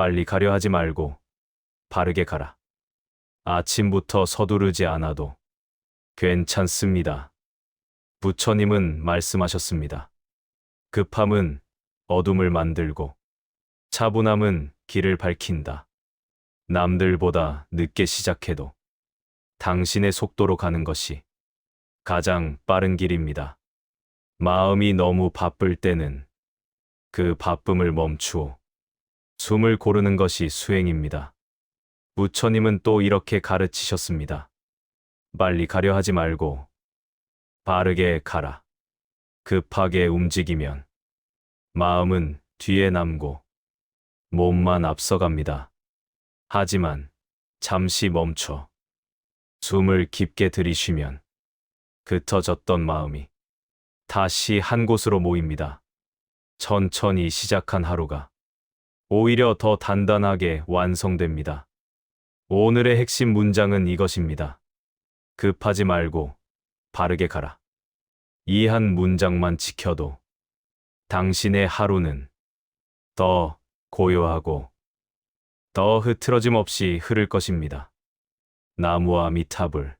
빨리 가려 하지 말고 바르게 가라. 아침부터 서두르지 않아도 괜찮습니다. 부처님은 말씀하셨습니다. 급함은 어둠을 만들고 차분함은 길을 밝힌다. 남들보다 늦게 시작해도 당신의 속도로 가는 것이 가장 빠른 길입니다. 마음이 너무 바쁠 때는 그 바쁨을 멈추어 숨을 고르는 것이 수행입니다. 부처님은 또 이렇게 가르치셨습니다. 빨리 가려 하지 말고 바르게 가라. 급하게 움직이면 마음은 뒤에 남고 몸만 앞서갑니다. 하지만 잠시 멈춰 숨을 깊게 들이쉬면 흩어졌던 마음이 다시 한 곳으로 모입니다. 천천히 시작한 하루가 오히려 더 단단하게 완성됩니다. 오늘의 핵심 문장은 이것입니다. 급하지 말고 바르게 가라. 이 한 문장만 지켜도 당신의 하루는 더 고요하고 더 흐트러짐 없이 흐를 것입니다. 나무와 미탑을